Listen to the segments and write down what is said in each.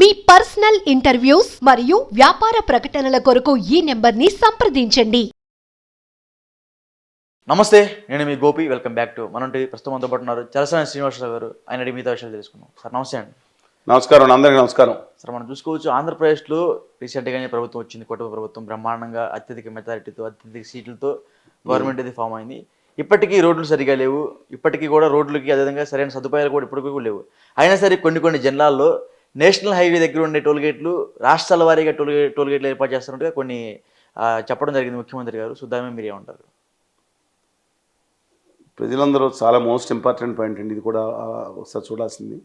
మీ personal interviews మరియు వ్యాపార ప్రకటనల కొరకు ఈ నెంబర్ని సంప్రదించండి. నమస్తే నేను మీ గోపి. వెల్కమ్ బ్యాక్ టు మనంటి ప్రస్తుతం పాటు ఉన్నారు చలసాని శ్రీనివాసరావు గారు. ఆయన అడిగి మిగతా విషయాలు తెలుసుకుందాం. సార్ నమస్తే అండి. నమస్కారం అందరికీ నమస్కారం. సార్ మనం చూసుకోవచ్చు ఆంధ్రప్రదేశ్లో రీసెంట్గానే ప్రభుత్వం వచ్చింది. కుటుంబ ప్రభుత్వం బ్రహ్మాండంగా అత్యధిక మెజారిటీతో అత్యధిక సీట్లతో గవర్నమెంట్ ఇది ఫామ్ అయింది. ఇప్పటికీ రోడ్లు సరిగా లేవు. ఇప్పటికీ కూడా రోడ్లకి అదేవిధంగా సరైన సదుపాయాలు కూడా ఇప్పటికీ కూడా లేవు. అయినా సరే కొన్ని కొన్ని జిల్లాల్లో నేషనల్ హైవే దగ్గర ఉండే టోల్గేట్లు రాష్ట్రాల వారీగా టోల్ టోల్గేట్లు ఏర్పాటు చేస్తున్నట్టుగా కొన్ని చెప్పడం జరిగింది ముఖ్యమంత్రి గారు. సో దాని మీద మీరు ఏమంటారు? ప్రజలందరూ చాలా మోస్ట్ ఇంపార్టెంట్ పాయింట్ అండి. ఇది కూడా ఒకసారి చూడాల్సింది.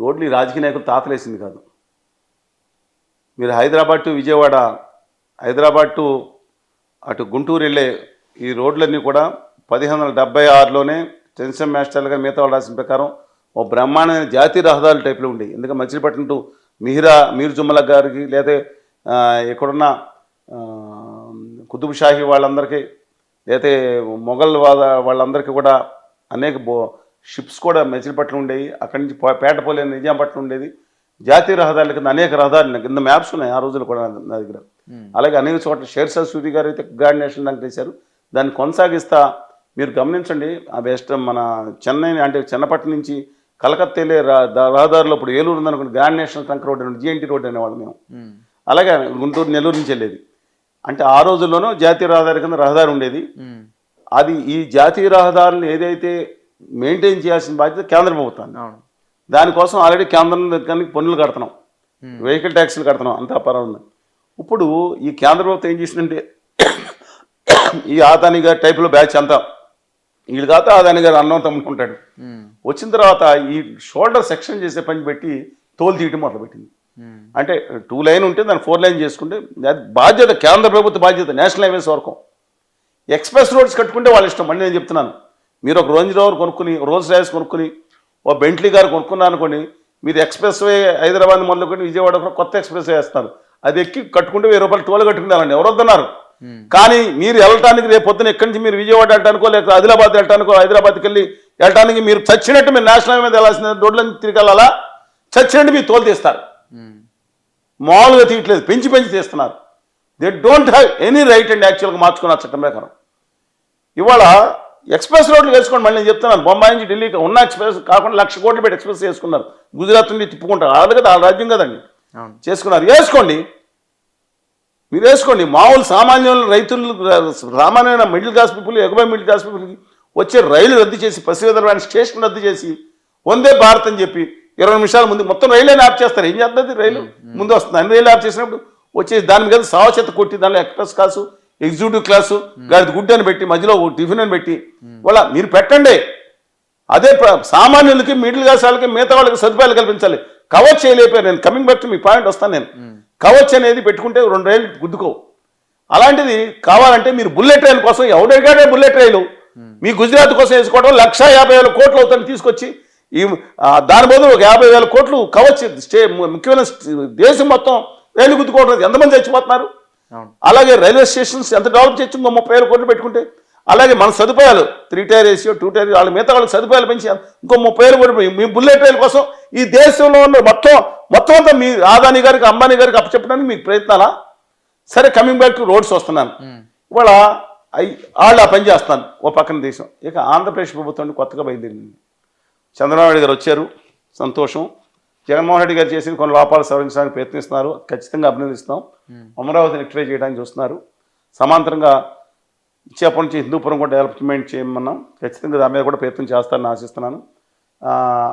రోడ్లు రాజకీయ నాయకులు తాతలేసింది కాదు. మీరు హైదరాబాద్ టు విజయవాడ హైదరాబాద్ టు అటు గుంటూరు వెళ్ళే ఈ రోడ్లన్నీ కూడా పదిహేను వందల డెబ్బై ఆరులోనే టెన్షన్ మాస్టర్లుగా మిగతా వాళ్ళు రాసిన ప్రకారం ఓ బ్రహ్మాండమైన జాతీయ రహదారుల టైప్లో ఉండేవి ఎందుకంటే మచిలీపట్నం టు మిహిరా మీర్ జుమ్మల గారికి లేదా ఆ, ఇక్కడున్న ఆ, కుతుబ్ షాహీ వాళ్ళందరికీ లేకపోతే మొఘల్ వాద వాళ్ళందరికీ కూడా అనేక బో షిప్స్ కూడా మచిలీపట్నం ఉండేవి. అక్కడి నుంచి పో- పేటపల్లి నిజాంపట్నం ఉండేది. జాతీయ రహదారుల కింద అనేక రహదారులు కింద మ్యాప్స్ ఉన్నాయి ఆ రోజులు కూడా నా- దగ్గర. అలాగే అనేక చోట్ల షేర్షా సూరి గారు అయితే నేషనల్ బ్యాంక్ చేశారు. దాన్ని కొనసాగిస్తా మీరు గమనించండి. ఆ వెస్ట్ మన చెన్నై అంటే చెన్నపట్నం నుంచి కలకత్తా వెళ్ళే రా- రహదారిలో ఇప్పుడు ఏలూరు ఉందనుకోండి గ్రాండ్ నేషనల్ ట్రంక్ రోడ్ అని జిఎన్టీ రోడ్ అనేవాళ్ళు మేము. అలాగే గుంటూరు నెల్లూరు నుంచి వెళ్ళేది. అంటే ఆ రోజుల్లోనూ జాతీయ రహదారి కింద రహదారి ఉండేది. అది ఈ జాతీయ రహదారులను ఏదైతే మెయింటైన్ చేయాల్సిన బాధ్యత కేంద్ర ప్రభుత్వాన్ని. దానికోసం ఆల్రెడీ కేంద్రం దగ్గర పన్నులు కడుతున్నాం. వెహికల్ ట్యాక్స్లు కడుతున్నాం. అంతా పర్వాలేదు. ఉంది ఇప్పుడు ఈ కేంద్ర ప్రభుత్వం ఏం చేసిందంటే ఈ ఆదాని గారి టైపులో బ్యాచ్ అంతా వీళ్ళు కాక ఆదాని గారు అన్నం తమ్ముడు ఉంటాడు. వచ్చిన తర్వాత ఈ షోల్డర్ సెక్షన్ చేసే పని పెట్టి తోలు తీయటం మొదలుపెట్టింది. అంటే టూ లైన్ ఉంటే దాన్ని ఫోర్ లైన్ చేసుకుంటే అది బాధ్యత కేంద్ర ప్రభుత్వ బాధ్యత నేషనల్ హైవేస్ వరకు. ఎక్స్ప్రెస్ రోడ్స్ కట్టుకుంటే వాళ్ళ ఇష్టం మళ్ళీ నేను చెప్తున్నాను. మీరు ఒక రేంజ్ రోవర్ కొనుక్కుని రోల్స్ రాయిస్ కొనుక్కుని ఓ బెంట్లీ గారు కొనుక్కున్నా అనుకోండి మీరు ఎక్స్ప్రెస్ వే హైదరాబాద్ మొదలుకొని విజయవాడ కొత్త ఎక్స్ప్రెస్ వే వేస్తారు. అది ఎక్కి కట్టుకుంటే వెయ్యి రూపాయలు టోల్ కట్టుకున్నారండి ఎవరు వద్దన్నారు ఉమ్, కానీ మీరు వెళ్ళటానికి రేపు పొద్దున ఎక్కడి నుంచి మీరు విజయవాడ వెళ్ళటానికో లేక ఆదిలాబాద్ వెళ్ళటానికో హైదరాబాద్కి వెళ్ళి వెళ్ళటానికి మీరు చచ్చినట్టు మీరు నేషనల్ హైవే మీద వెళ్ళాల్సిన రోడ్లను తిరిగి వెళ్ళాలా? చచ్చినట్టు మీరు తోలు తీస్తారు. ఉమ్, మామూలుగా తీయట్లేదు. పెంచి పెంచి తీస్తున్నారు. They don't have any right and యాక్చువల్గా మార్చుకున్న చట్టం ప్రకారం. ఇవాళ ఎక్స్ప్రెస్ రోడ్లు వేసుకోండి. మళ్ళీ నేను చెప్తున్నాను. బొంబాయి నుంచి ఢిల్లీకి ఉన్న ఎక్స్ప్రెస్ కాకుండా లక్ష కోట్లు పెట్టి ఎక్స్ప్రెస్ చేసుకున్నారు. గుజరాత్ నుండి తిప్పుకుంటారు. అది కదా రాజ్యం కదండి. చేసుకున్నారు. వేసుకోండి. మీరు వేసుకోండి మామూలు సామాన్యులు రైతులు సామాన్యమైన మిడిల్ క్లాస్ పీపుల్ ఎగువ మిడిల్ క్లాస్ పీపుల్కి వచ్చే రైలు రద్దు చేసి పసివేదల స్టేషన్ రద్దు చేసి వందే భారత్ అని చెప్పి ఇరవై నిమిషాల ముందు మొత్తం రైలు ఆప్ చేస్తారు. ఏం చేస్తుంది రైలు? ముందు వస్తుంది. అన్ని రైలు ఆప్ చేసినప్పుడు వచ్చేసి దాని మీద సావచేత కొట్టి దానిలో ఎక్స్ప్రెస్ క్లాసు ఎగ్జిక్యూటివ్ క్లాసు గాడి గుడ్డు అని పెట్టి మధ్యలో టిఫిన్ అని పెట్టి వాళ్ళ మీరు పెట్టండి. అదే సామాన్యులకి మిడిల్ క్లాస్ వాళ్ళకి మిగతా వాళ్ళకి సదుపాయాలు కల్పించాలి. కవచ్ చేయలేకపోయారు నేను. కమింగ్ బ్యాక్ టు మీ పాయింట్ వస్తాను నేను. కవచ్ అనేది పెట్టుకుంటే రెండు రైలు గుద్దుకో అలాంటిది కావాలంటే మీరు బుల్లెట్ రైలు కోసం ఎవడెగాడే బుల్లెట్ రైలు? మీ గుజరాత్ కోసం వేసుకోవడం లక్ష యాభై వేల కోట్లు అవుతుంది తీసుకొచ్చి ఈ దాని బదులు ఒక యాభై వేల కోట్లు కవచ్ స్టే ముఖ్యమైన దేశం మొత్తం రైలు గుద్దుకోవడం. ఎంతమంది చచ్చిపోతున్నారు? అలాగే రైల్వే స్టేషన్స్ ఎంత డెవలప్ చేయొచ్చు ఇంకో ముప్పై వేల కోట్లు పెట్టుకుంటే అలాగే మన సదుపాయాలు three tier AC two tier వాళ్ళ మిగతా వాళ్ళకి సదుపాయాలు పెంచి. ఇంకో ముప్పై వేలు కోట్లు మీ బుల్లెట్ రైలు కోసం ఈ దేశంలో ఉన్న మొత్తం మొత్తం అంతా మీ ఆదాని గారికి అంబానీ గారికి అప్పచెప్పడానికి మీకు ప్రయత్నాలా? సరే కమింగ్ బ్యాక్ టు రోడ్స్ వస్తున్నాను. ఇవాళ అయి వాళ్ళు ఆ పని చేస్తాను ఓ పక్కన దేశం. ఇక ఆంధ్రప్రదేశ్ ప్రభుత్వం కొత్తగా బయలుదేరింది. చంద్రబాబు నాయుడు గారు వచ్చారు సంతోషం. జగన్మోహన్ రెడ్డి గారు చేసిన కొన్ని లోపాలు సవరించడానికి ప్రయత్నిస్తున్నారు ఖచ్చితంగా అభినందిస్తాం అమరావతిని రెక్టిఫై చేయడానికి చూస్తున్నారు. సమాంతరంగా ఇచ్చేపటి నుంచి హిందూపురం కూడా డెవలప్మెంట్ చేయమన్నాం. ఖచ్చితంగా దాని మీద కూడా ప్రయత్నం చేస్తారని ఆశిస్తున్నాను.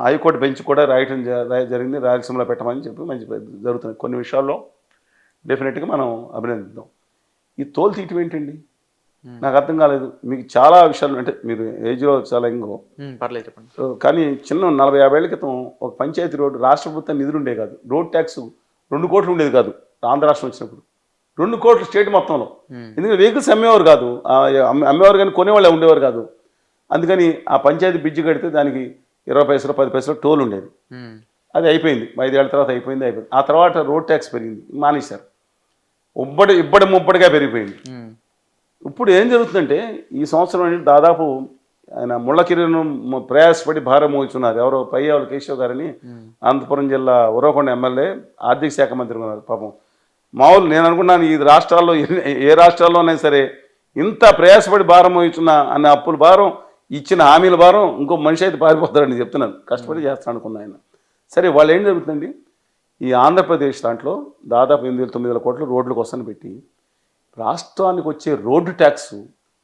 హైకోర్టు బెంచ్ కూడా రాయటం జరిగింది. రాయలసీమలో పెట్టమని చెప్పి మంచి జరుగుతుంది కొన్ని విషయాల్లో డెఫినెట్గా మనం అభినందిద్దాం. ఈ తోలు తీయటం ఏంటండి? నాకు అర్థం కాలేదు. మీకు చాలా విషయాలు అంటే మీరు ఏజ్లో చాలా ఇంకో ఉమ్, పర్లేదు కానీ చిన్న నలభై యాభై ఏళ్ళ క్రితం ఒక పంచాయతీ రోడ్డు రాష్ట్ర ప్రభుత్వం నిధులు ఉండేవి కాదు. రోడ్ ట్యాక్స్ రెండు కోట్లు ఉండేది కాదు. ఆంధ్ర రాష్ట్రం వచ్చినప్పుడు. రెండు కోట్లు స్టేట్ మొత్తంలో. ఎందుకంటే వెహికల్స్ అమ్మేవారు కాదు. అమ్మేవారు కానీ కొనేవాళ్ళు ఉండేవారు కాదు. అందుకని ఆ పంచాయతీ బిజ్జి కడితే దానికి ఇరవై పైసలు పది పైసలు టోల్ ఉండేది. అది అయిపోయింది. ఐదేళ్ళ తర్వాత అయిపోయింది అయిపోయింది. ఆ తర్వాత రోడ్ ట్యాక్స్ పెరిగింది. మానేశారు. ఉబ్బడి ఇబ్బడి ముబ్బడిగా పెరిగిపోయింది. ఇప్పుడు ఏం జరుగుతుందంటే ఈ సంవత్సరం అనేది దాదాపు ఆయన ముళ్ళ కిరీటం మ- ప్రయాసపడి భారం మోగుతున్నారు ఎవరో పయ్యావులు కేశవ్ గారని అనంతపురం జిల్లా ఉరవకొండ ఎమ్మెల్యే ఆర్థిక శాఖ మంత్రి ఉన్నారు పాపం. మామూలు నేను అనుకున్నాను ఈ రాష్ట్రాల్లో ఏ రాష్ట్రాల్లోనైనా సరే ఇంత ప్రయాసపడి భారం మోగుతున్న అన్న అప్పుల భారం ఇచ్చిన హామీల భారం ఇంకో మనిషి అయితే పారిపోతారని చెప్తున్నాను. కష్టపడి చేస్తాను అనుకున్నా ఆయన. సరే వాళ్ళు ఏం జరుగుతుందండి? ఈ ఆంధ్రప్రదేశ్ దాంట్లో దాదాపు ఎనిమిది వేల తొమ్మిది వేల కోట్లు రోడ్ల కోసం పెట్టి రాష్ట్రానికి వచ్చే రోడ్డు ట్యాక్స్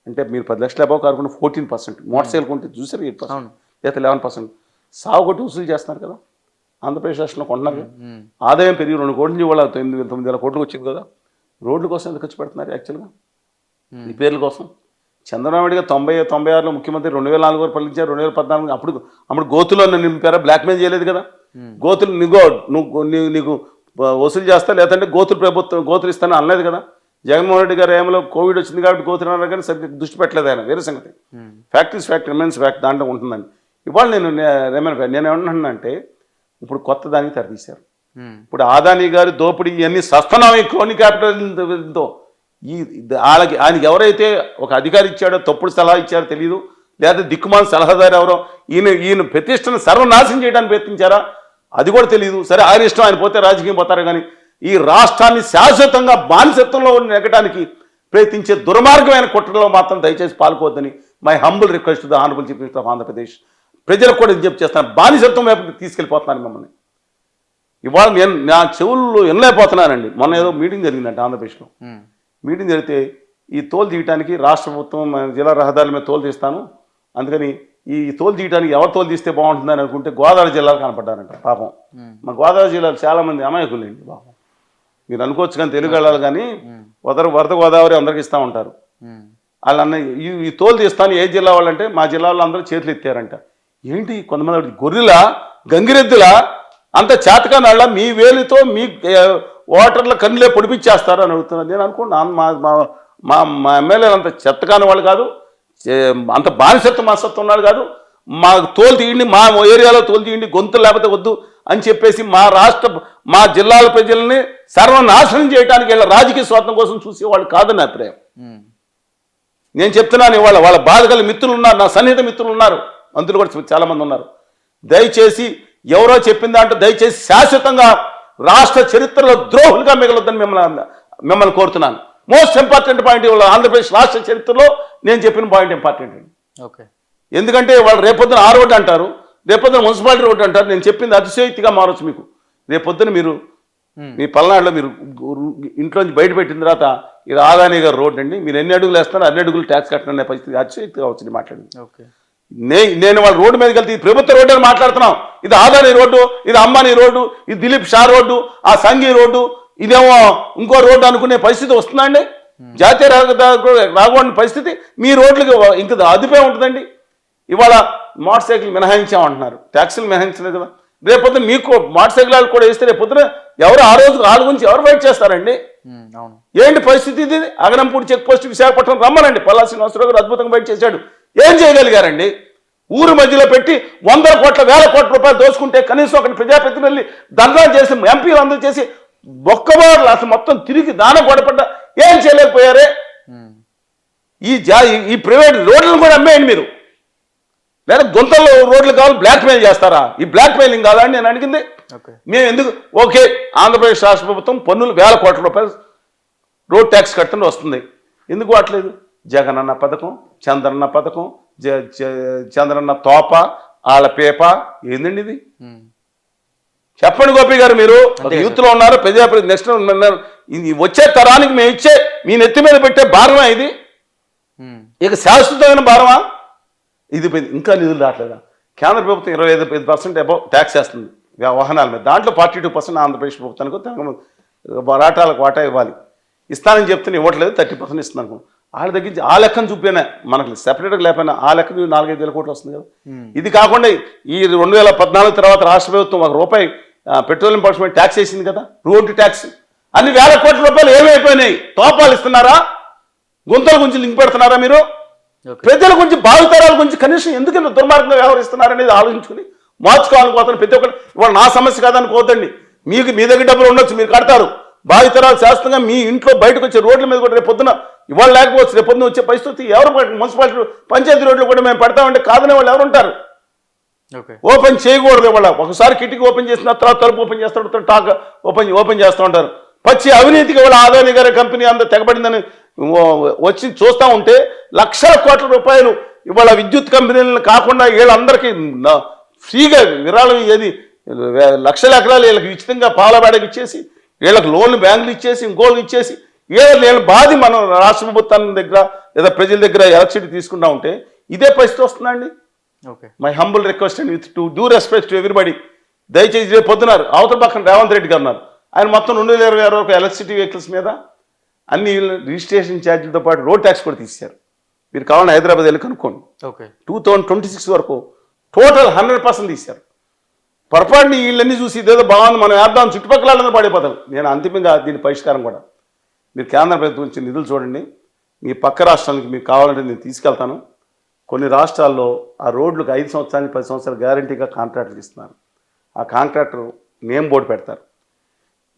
అంటే మీరు పది లక్షల అబావ్ కాకుండా ఫోర్టీన్ పర్సెంట్ మోటార్ సైకిల్ కొంటే చూసారు ఎయిట్ పర్సెంట్ లేదా లెవెన్ పర్సెంట్ సాగు కొట్టి వసూలు చేస్తున్నారు కదా. ఆంధ్రప్రదేశ్ రాష్ట్రంలో కొంటున్నారు. ఆదాయం పెరిగి రెండు కోట్ల నుంచి వాళ్ళ తొమ్మిది వేల తొమ్మిది వేల కోట్లు వచ్చింది కదా. రోడ్ల కోసం ఎందుకు ఖర్చు పెడుతున్నారు యాక్చువల్గా? రిపేర్ల కోసం. చంద్రబాబు నాయుడు గారు తొంభై తొంభై ఆరులో ముఖ్యమంత్రి రెండు వేల నాలుగు వరకు పలించారు రెండు వేల పద్నాలుగు అప్పుడు అప్పుడు గోతులో నింపారా? బ్లాక్మెయిల్ చేయలేదు కదా. గోతులు నీగో నువ్వు నీకు వసూలు చేస్తా లేదంటే గోతులు ప్రభుత్వం గోతులు ఇస్తాను అనలేదు కదా. జగన్మోహన్ రెడ్డి గారు ఏమో కోవిడ్ వచ్చింది కాబట్టి గోతులు అన్నారు కానీ సరిగ్గా దృష్టి పెట్టలేదు ఆయన. వేరే సంగతి. Fact is fact remains fact దాంట్లో ఉంటుందండి ఇవాళ నేను నేను ఏమంటున్నానంటే ఇప్పుడు కొత్త దానికి తెరదీశారు ఇప్పుడు ఆదాని గారి దోపిడీ ఇవన్నీ సస్తనమే క్రోని క్యాపిటల్తో ఈ వాళ్ళకి ఆయనకి ఎవరైతే ఒక అధికారి ఇచ్చాడో తప్పుడు సలహా ఇచ్చారో తెలియదు లేదా దిక్కుమాల సలహాదారు ఎవరో ఈయన ఈయన ప్రతిష్టను సర్వనాశనం చేయడానికి ప్రయత్నించారా? అది కూడా తెలియదు సరే ఆయన ఇష్టం ఆయన పోతే రాజకీయం పోతారు కానీ ఈ రాష్ట్రాన్ని శాశ్వతంగా బానిసత్వంలో నెగ్గడానికి ప్రయత్నించే దుర్మార్గమైన కుట్రలో మాత్రం దయచేసి పాల్గొద్దని my humble request the honourable chief minister of Andhra Pradesh. ప్రజలకు కూడా విజ్ఞప్తి చేస్తాను. బానిసత్వం వైపు తీసుకెళ్ళిపోతున్నాను మిమ్మల్ని. ఇవాళ నేను నా చెవుల్లో వినలేకపోతున్నానండి. మొన్న ఏదో మీటింగ్ జరిగిందంట ఆంధ్రప్రదేశ్లో. మీటింగ్ జరిగితే ఈ తోలు తీయటానికి రాష్ట్ర ప్రభుత్వం జిల్లా రహదారుల మీద తోలు తీస్తాను. అందుకని ఈ తోలు తీయటానికి ఎవరు తోలు తీస్తే బాగుంటుందని అనుకుంటే గోదావరి జిల్లాలో కనపడ్డారంట పాపం. మా గోదావరి జిల్లాలో చాలా మంది అమాయకులండి పాపం. మీరు అనుకోవచ్చు కానీ తెలుగు వెళ్ళాలి కానీ వదర వరద గోదావరి అందరికి ఇస్తూ ఉంటారు. వాళ్ళు అన్న ఈ ఈ తోలు తీస్తాను ఏ జిల్లా వాళ్ళంటే మా జిల్లా వాళ్ళు అందరూ చేతులు ఎత్తారంట. ఏంటి కొంతమంది గొర్రెలా? గంగిరెద్దులా? అంత చేతకానాళ్ళ? మీ వేలితో మీ ఓటర్ల కన్నులే పొడిపించేస్తారు అని అడుగుతున్నారు. నేను అనుకున్నాను మా మా- మా ఎమ్మెల్యేలు అంత చెత్తకాని వాళ్ళు కాదు. అంత బానిసత్వ మనసత్వం ఉన్నాడు కాదు. మా తోలు తీయండి మా ఏరియాలో తోలు తీయండి గొంతు లేకపోతే వద్దు అని చెప్పేసి మా రాష్ట్ర మా జిల్లాల ప్రజల్ని సర్వనాశనం చేయడానికి వీళ్ళ రాజకీయ స్వార్థం కోసం చూసేవాళ్ళు కాదని నా అభిప్రాయం. నేను చెప్తున్నాను ఇవాళ వాళ్ళ బాధ మిత్రులు ఉన్నారు నా సన్నిహిత మిత్రులు ఉన్నారు. మంత్రులు కూడా చాలా మంది ఉన్నారు. దయచేసి ఎవరో చెప్పిన దాంట్లో దయచేసి శాశ్వతంగా రాష్ట్ర చరిత్రలో ద్రోహులుగా మిగలొద్దని మిమ్మల్ని మిమ్మల్ని కోరుతున్నాను. మోస్ట్ ఇంపార్టెంట్ పాయింట్ ఇవాళ ఆంధ్రప్రదేశ్ రాష్ట్ర చరిత్రలో నేను చెప్పిన పాయింట్ ఇంపార్టెంట్ అండి. ఓకే. ఎందుకంటే వాళ్ళు రేపొద్దున ఆ రోడ్డు అంటారు రేపొద్దున మున్సిపాలిటీ రోడ్డు అంటారు నేను చెప్పింది అతిశయోక్తిగా మారొచ్చు మీకు. రేపొద్దున మీరు మీ పల్నాడులో మీరు ఇంట్లోంచి బయట పెట్టిన తర్వాత ఇది ఆదాని గారు రోడ్డు అండి. మీరు ఎన్ని అడుగులు వేస్తారో అన్ని అడుగులు ట్యాక్స్ కట్టడం అనే పరిస్థితి అతిశయోక్తిగా వచ్చింది మాట్లాడింది. ఓకే. నే నేను వాళ్ళ రోడ్డు మీదకి వెళ్తే ప్రభుత్వ రోడ్డు అని మాట్లాడుతున్నాం. ఇది ఆదాని రోడ్డు ఇది అంబానీ రోడ్డు ఇది దిలీప్ షా రోడ్డు ఆ సంఘీ రోడ్డు ఇదేమో ఇంకో రోడ్డు అనుకునే పరిస్థితి వస్తుందండి. జాతీయ రహదారి రాకూడని పరిస్థితి మీ రోడ్లకి ఇంకా అదుపే ఉంటుందండి. ఇవాళ మోటార్ సైకిల్ మినహాయించామంటున్నారు. ట్యాక్సీలు మినహాయించలేదు కదా. రేపొద్దున మీకు మోటార్ సైకిల్ వాళ్ళు కూడా వేస్తే రేపొద్దున ఎవరు ఆ రోజు వాళ్ళ గురించి ఎవరు వెయిట్ చేస్తారండి? ఏంటి పరిస్థితి ఇది? అగనంపూడి చెక్ పోస్ట్ విశాఖపట్నం రమ్మనండి. పల్లా శ్రీనివాసరావు గారు అద్భుతంగా బయట చేశాడు. ఏం చేయగలిగారండి? ఊరు మధ్యలో పెట్టి వందల కోట్ల వేల కోట్ల రూపాయలు దోచుకుంటే కనీసం ఒకటి ప్రజాప్రతినిధులు దండాలు చేసి ఎంపీలు అందరూ చేసి బొక్కబాట్లు అసలు మొత్తం తిరిగి దాన గొడపడ్డ ఏం చేయలేకపోయారే? ఈ జా ఈ- ప్రైవేట్ రోడ్లను కూడా అమ్మేయండి మీరు. లేదా గుంతల్లో రోడ్లు కావాలి బ్లాక్ మెయిల్ చేస్తారా? ఈ బ్లాక్ మెయిలింగ్ కాదా అని నేను అడిగింది. మేము ఎందుకు? ఓకే ఆంధ్రప్రదేశ్ రాష్ట్ర ప్రభుత్వం పన్నులు వేల కోట్ల రూపాయలు రోడ్ ట్యాక్స్ కట్టండి వస్తుంది. ఎందుకు వాడలేదు జగనన్న పథకం చంద్రన్న పథకం చంద్రన్న తోప వాళ్ళ పేప ఏందండి ఇది? చెప్పండి గోపి గారు మీరు. ఒక అంతే యూత్లో ఉన్నారు ప్రజాప్రతి నెక్స్ట్ వచ్చే తరానికి మేము ఇచ్చే మీ నెత్తి మీద పెట్టే భారమా ఇది? ఇక శాశ్వతమైన భారమా? ఇది ఇంకా నిధులు రావట్లేదా? కేంద్ర ప్రభుత్వం ఇరవై ఐదు ఐదు పర్సెంట్ అబౌవ్ ట్యాక్స్ వేస్తుంది. వాహనాల మీద. దాంట్లో ఫార్టీ టూ పర్సెంట్ ఆంధ్రప్రదేశ్ ప్రభుత్వానికి తెలంగాణ రాటాలకు వాటా ఇవ్వాలి. ఇస్తానని చెప్తే ఇవ్వట్లేదు థర్టీ పర్సెంట్ ఇస్తుంది అనుకో వాళ్ళ దగ్గర నుంచి ఆ లెక్కను చూపినా. మనకు సెపరేట్గా లేకపోయినా ఆ లెక్క నాలుగైదు వేల కోట్లు వస్తుంది కదా. ఇది కాకుండా ఈ రెండు వేల పద్నాలుగు తర్వాత రాష్ట్ర ప్రభుత్వం ఒక రూపాయి పెట్రోలియం మీద ట్యాక్స్ వేసింది కదా. Road tax. అన్ని వేల కోట్ల రూపాయలు ఏమైపోయినాయి తోపాలు ఇస్తున్నారా? గుంతల గురించి లింక్ పెడుతున్నారా మీరు? ప్రజల గురించి భావితరాల గురించి కనీసం ఎందుకు ఇంత దుర్మార్గంగా వ్యవహరిస్తున్నారనేది ఆలోచించుకుని మార్చుకోవాలనుకోతాను ప్రతి ఒక్కరు ఇవాళ నా సమస్య కాదనుకోవద్దండి. మీకు మీ దగ్గర డబ్బులు ఉండొచ్చు మీరు కడతారు. భావితరాలు శాస్త్రంగా మీ ఇంట్లో బయటకు వచ్చే రోడ్ల మీద కూడా రేపు పొద్దున ఇవాళ లేకపోవచ్చు రేపు పొద్దున వచ్చే పరిస్థితి ఎవరు మున్సిపాలిటీ పంచాయతీ రోడ్లు కూడా మేము పెడతామంటే కాదనే వాళ్ళు ఎవరు ఉంటారు? ఓకే. ఓపెన్ చేయకూడదు ఇవాళ. ఒకసారి కిటికీ ఓపెన్ చేసిన తర్వాత తలుపు ఓపెన్ చేస్తాడు టాక్ ఓపెన్ ఓపెన్ చేస్తూ ఉంటారు. పచ్చి అవినీతికి వాళ్ళ ఆదాని గారి కంపెనీ అంత తెగబడిందని వచ్చి చూస్తూ ఉంటే లక్షల కోట్ల రూపాయలు ఇవాళ విద్యుత్ కంపెనీలను కాకుండా వీళ్ళందరికీ ఫ్రీగా విరాళం ఏది లక్షల ఎకరాలు వీళ్ళకి ఉచితంగా పాలబేడకి ఇచ్చేసి వీళ్ళకి లోన్లు బ్యాంకులు ఇచ్చేసి ఇంకోళ్ళు ఇచ్చేసి ఏదో వీళ్ళ బాధి మనం రాష్ట్ర ప్రభుత్వం దగ్గర లేదా ప్రజల దగ్గర ఎలక్ట్రిసిటీ తీసుకుంటా ఉంటే ఇదే పరిస్థితి వస్తుందండి okay. My humble request and with to due respect to everybody దయచేసి రేపు పొద్దున్నారు అవతల పక్కన రేవంత్ రెడ్డి గారు ఉన్నారు. ఆయన మొత్తం రెండు వేల ఇరవై ఆరు వరకు ఎలక్ట్రిసిటీ వెహికల్స్ మీద అన్ని రిజిస్ట్రేషన్ ఛార్జీలతో పాటు రోడ్ ట్యాక్స్ కూడా తీశారు మీరు కావాలని హైదరాబాద్ వెళ్ళి కనుక్కోండి. Okay. Two thousand twenty six వరకు టోటల్ హండ్రెడ్ పర్సెంట్ తీశారు. పొరపాటుని వీళ్ళన్నీ చూసి ఇదేదో బాగుంది మనం వేద్దాం చుట్టుపక్కల వాళ్ళందరూ పడిపోతారు. నేను అంతిమంగా దీని పరిష్కారం కూడా. మీరు కేంద్ర ప్రభుత్వం నుంచి నిధులు చూడండి. మీ పక్క రాష్ట్రానికి మీకు కావాలంటే నేను తీసుకెళ్తాను. కొన్ని రాష్ట్రాల్లో ఆ రోడ్లకు ఐదు సంవత్సరానికి పది సంవత్సరాలు గ్యారంటీగా కాంట్రాక్టులు ఇస్తున్నారు. ఆ కాంట్రాక్టర్ నేమ్ బోర్డు పెడతారు.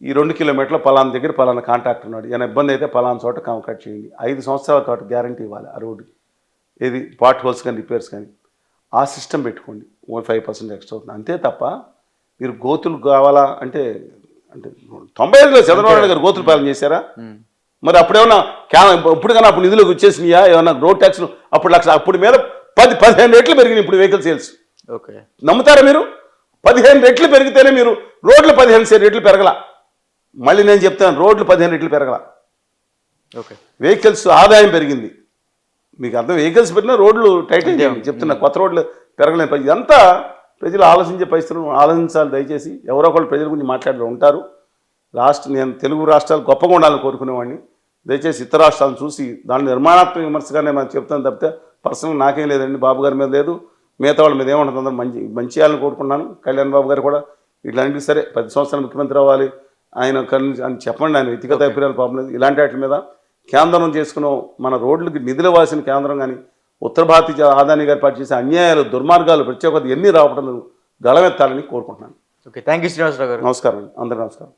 ఈ రెండు కిలోమీటర్లు పలానా దగ్గర పలానా కాంట్రాక్టర్ ఉన్నాడు. ఏమైనా ఇబ్బంది అయితే పలానా చోట కాంట్రాక్ట్ చేయండి. ఐదు సంవత్సరాల పాటు గ్యారంటీ ఇవ్వాలి ఆ రోడ్డుకి. ఏది పార్ట్ హోల్స్ కానీ రిపేర్స్ కానీ. ఆ సిస్టమ్ పెట్టుకోండి. ఓ ఫైవ్ పర్సెంట్ ఎక్స్ట్రా అవుతుంది. అంతే తప్ప మీరు గోతులు కావాలా అంటే అంటే తొంభై ఐదులో చంద్రబాబు నాయుడు గారు గోతులు పాలన చేశారా? మరి అప్పుడేమన్నా క్యా ఇప్పుడు కానీ అప్పుడు నిధులకు వచ్చేసినాయా? ఏమన్నా రోడ్ ట్యాక్స్లు అప్పుడు లక్ష అప్పుడు మీద పది పదిహేను రెట్లు పెరిగినాయి ఇప్పుడు వెహికల్ సేల్స్ ఓకే. నమ్ముతారా మీరు? పదిహేను రెట్లు పెరిగితేనే మీరు రోడ్లు పదిహేను రెట్లు పెరగల. మళ్ళీ నేను చెప్తాను రోడ్లు పదిహేను రెట్లు పెరగల. ఓకే. వెహికల్స్ ఆదాయం పెరిగింది. మీకు అర్థం వెహికల్స్ పెట్టినా రోడ్లు టైట్ అయింది చెప్తున్నా కొత్త రోడ్లు పెరగలేని పరిస్థితి. ఇదంతా ప్రజలు ఆలోచించే పరిస్థితులను ఆలోచించాలి దయచేసి. ఎవరో ఒకళ్ళు ప్రజల గురించి మాట్లాడుతూ ఉంటారు. రాష్ట్ర నేను తెలుగు రాష్ట్రాలు గొప్పగా ఉండాలని కోరుకునేవాడిని. దయచేసి ఇతర రాష్ట్రాలను చూసి దాని నిర్మాణాత్మక విమర్శగానే మనం చెప్తాను తప్పితే పర్సనల్ నాకేం లేదండి బాబు గారి మీద లేదు. మిగతా వాళ్ళ మీద ఏమంటుంది అందరూ మంచి మంచి చేయాలని కోరుకున్నాను కళ్యాణ్ బాబు గారు కూడా ఇట్లాంటివి సరే పది సంవత్సరాలు ముఖ్యమంత్రి అవ్వాలి. ఆయన అని చెప్పండి ఆయన వ్యక్తిగత అభిప్రాయాలు పాపం లేదు. ఇలాంటి వాటి మీద కేంద్రం చేసుకున్న. మన రోడ్లకి నిధులు వాసిన కేంద్రం కానీ ఉత్తర భారతీయ ఆదాని గారి పాటు చేసే అన్యాయాలు దుర్మార్గాలు ప్రత్యేకత ఎన్ని రావడం గళమెత్తాలని కోరుకుంటున్నాను. ఓకే థ్యాంక్ యూ శ్రీనివాసరావు గారు. నమస్కారం అండి. అందరూ నమస్కారం.